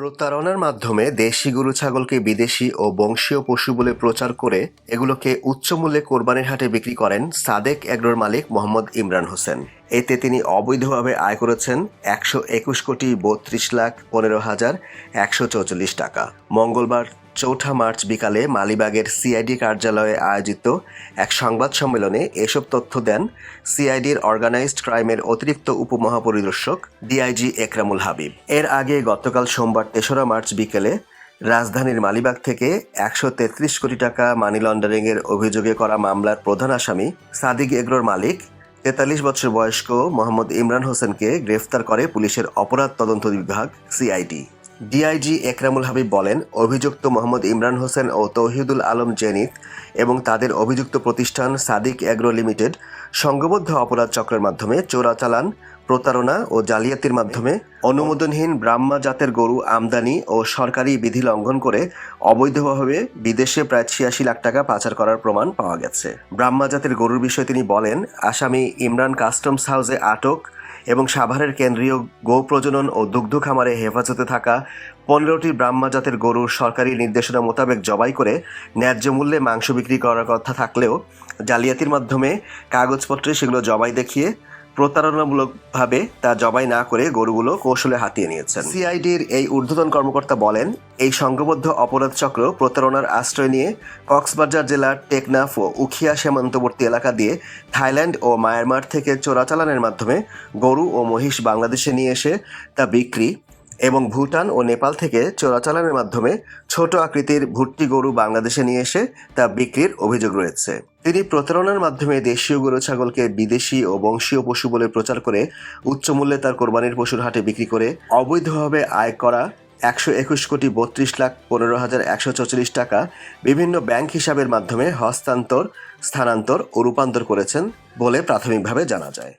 প্রতারণার মাধ্যমে দেশি গরু, ছাগলকে বিদেশি ও বংশীয় পশু বলে প্রচার করে এগুলোকে উচ্চ মূল্যে কোরবানির হাটে বিক্রি করেন সাদেক এগ্রোর মালিক মোহাম্মদ ইমরান হোসেন। এতে তিনি অবৈধভাবে আয় করেছেন একশো একুশ কোটি বত্রিশ লাখ পনেরো হাজার একশো চৌচল্লিশ টাকা। মঙ্গলবার চৌঠা মার্চ বিকালে মালিবাগের সিআইডি কার্যালয়ে আয়োজিত এক সংবাদ সম্মেলনে এসব তথ্য দেন সিআইডির অর্গানাইজড ক্রাইমের অতিরিক্ত উপমহাপরিদর্শক ডিআইজি একরামুল হাবিব। এর আগে গতকাল সোমবার তেসরা মার্চ বিকেলে রাজধানীর মালিবাগ থেকে একশো তেত্রিশ কোটি টাকা মানি লন্ডারিংয়ের অভিযোগে করা মামলার প্রধান আসামি সাদিক এগ্রোর মালিক, তেতাল্লিশ বছর বয়স্ক মোহাম্মদ ইমরান হোসেনকে গ্রেফতার করে পুলিশের অপরাধ তদন্ত বিভাগ সিআইডি। ডিআইজি একরামুল হাবিব বলেন, অভিযুক্ত মোহাম্মদ ইমরান হোসেন ও তৌহিদুল আলম জেনিত এবং তাদের অভিযুক্ত প্রতিষ্ঠান সাদিক অ্যাগ্রো লিমিটেড সংঘবদ্ধ অপরাধ চক্রের মাধ্যমে চোরাচালান প্রতারণা ও জালিয়াতির মাধ্যমে অনুমোদনহীন ব্রাহ্মা জাতের গরু আমদানি ও সরকারি বিধি লঙ্ঘন করে অবৈধভাবে বিদেশে প্রায় ছিয়াশি লাখ টাকা পাচার করার প্রমাণ পাওয়া গেছে। ব্রাহ্মা জাতের গরুর বিষয়ে তিনি বলেন, আসামি ইমরান কাস্টমস হাউসে আটক এবং সাভারের কেন্দ্রীয় গো প্রজনন ও দুগ্ধ খামারে হেফাজতে থাকা পনেরোটি ব্রাহ্মা জাতের গরুর সরকারি নির্দেশনা মোতাবেক জবাই করে ন্যায্য মূল্যে মাংস বিক্রি করার কথা থাকলেও জালিয়াতির মাধ্যমে কাগজপত্রে সেগুলো জবাই দেখিয়ে প্রতারণামূলকভাবে তা জবাই না করে গরুগুলো কৌশলে হাতিয়ে নিয়েছেন। সিআইডির এই ঊর্ধ্বতন কর্মকর্তা বলেন, এই সংঘবদ্ধ অপরাধ চক্র প্রতারণার আশ্রয় নিয়ে কক্সবাজার জেলার টেকনাফ ও উখিয়া সীমান্তবর্তী এলাকা দিয়ে থাইল্যান্ড ও মায়ানমার থেকে চোরাচালানের মাধ্যমে গরু ও মহিষ বাংলাদেশে নিয়ে এসে তা বিক্রি এবং ভুটান ও নেপাল থেকে চোরাচালানের মাধ্যমে ছোট আকৃতির ভুট্টি গরু বাংলাদেশে নিয়ে এসে তা বিক্রির অভিযোগ রয়েছে। তিনি প্রতারণার মাধ্যমে দেশীয় গরু ছাগলকে বিদেশি ও বংশীয় পশু বলে প্রচার করে উচ্চ মূল্যে তার কোরবানির পশুর হাটে বিক্রি করে অবৈধভাবে আয় করা একশো একুশ কোটি বত্রিশ লাখ পনেরো হাজার একশো চৌচল্লিশ টাকা বিভিন্ন ব্যাংক হিসাবের মাধ্যমে হস্তান্তর, স্থানান্তর ও রূপান্তর করেছেন বলে প্রাথমিকভাবে জানা যায়।